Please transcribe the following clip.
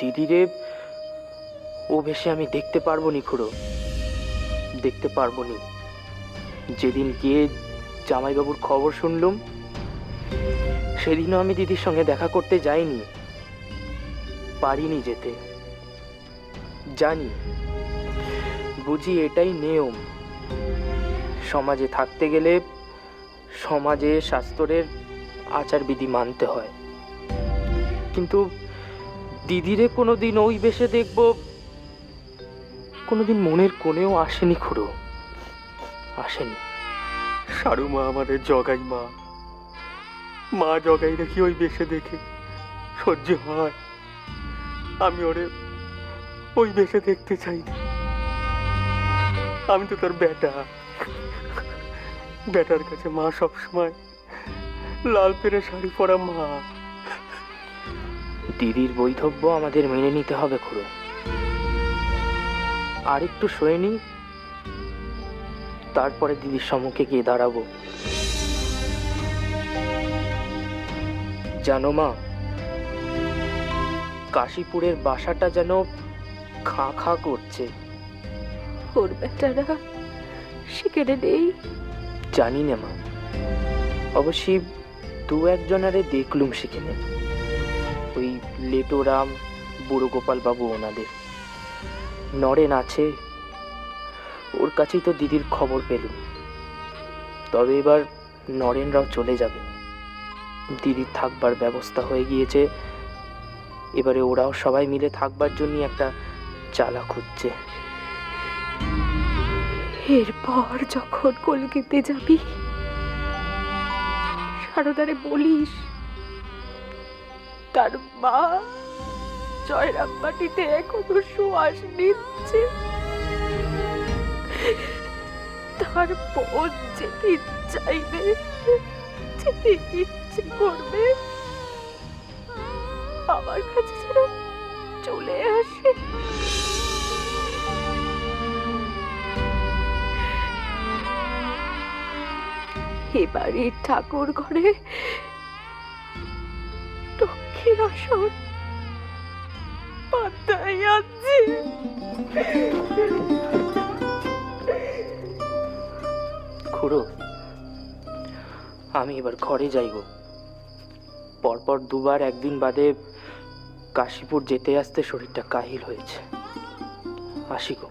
দিদিরে ও ভেসে আমি দেখতে পারব নি খুড়ো। দেখতে পারব নি। যেদিন গিয়ে জামাইবাবুর খবর শুনলুম, সেদিনও আমি দিদির সঙ্গে দেখা করতে যাইনি। পারিনি যেতে। জানি, বুঝি এটাই নিয়ম। সমাজে থাকতে গেলে সমাজে শাস্ত্রের আচার বিধি মানতে হয়। কিন্তু দিদিরে কোনোদিন ওই বেশে দেখব, কোনোদিন মনের কোণেও আসেনি খুড়ো। আসেনি। সারু মা আমাদের জগাই মা। মা জগাই রাখি ওই বেশে দেখে? সহ্য হয়। আমি ওরে ওই বেশে দেখতে চাই আমি তো তোর বেটা। বেটার কাছে মা সবসময় লাল পেরে শাড়ি পরা মা। দিদির বৈধব্য আমাদের মেনে নিতে হবে খুড়ো। আর একটু সয়ে নি তারপরে দিদির সম্মুখে গিয়ে দাঁড়াবো। জানো মা কাশীপুরের বাসাটা যেন খাঁ খাঁ করছে। ওর বেটারা সেখানে নেই। জানি না মা অবশ্যই দু একজনারে দেখলুম সেখানে। লেটোরাম বুড়ো গোপাল বাবু ওনাদের। নরেন আছে? ওর কাছেই তো দিদির খবর পেলুম। তবে এবার নরেনরাও চলে যাবে। দিদির থাকবার ব্যবস্থা হয়ে গিয়েছে। এবারে ওরাও সবাই মিলে থাকবার জন্য একটা চালা খুঁজছে। এরপর যখন কলকাতে যাবি, সারদারে বলিস তার মা জয়রাম মাটিতে এখনও সুয়াস নিচ্ছে। তার বোন যেতে চাইবে যেতে ইচ্ছে করবে, আমার কাছে যেন চলে আসে। এবারে ঠাকুর ঘরে খুড়ো, আমি এবার ঘরে যাইব পরপর দুবার একদিন বাদে কাশীপুর যেতে আসতে শরীরটা কাহিল হয়েছে। আসি গো।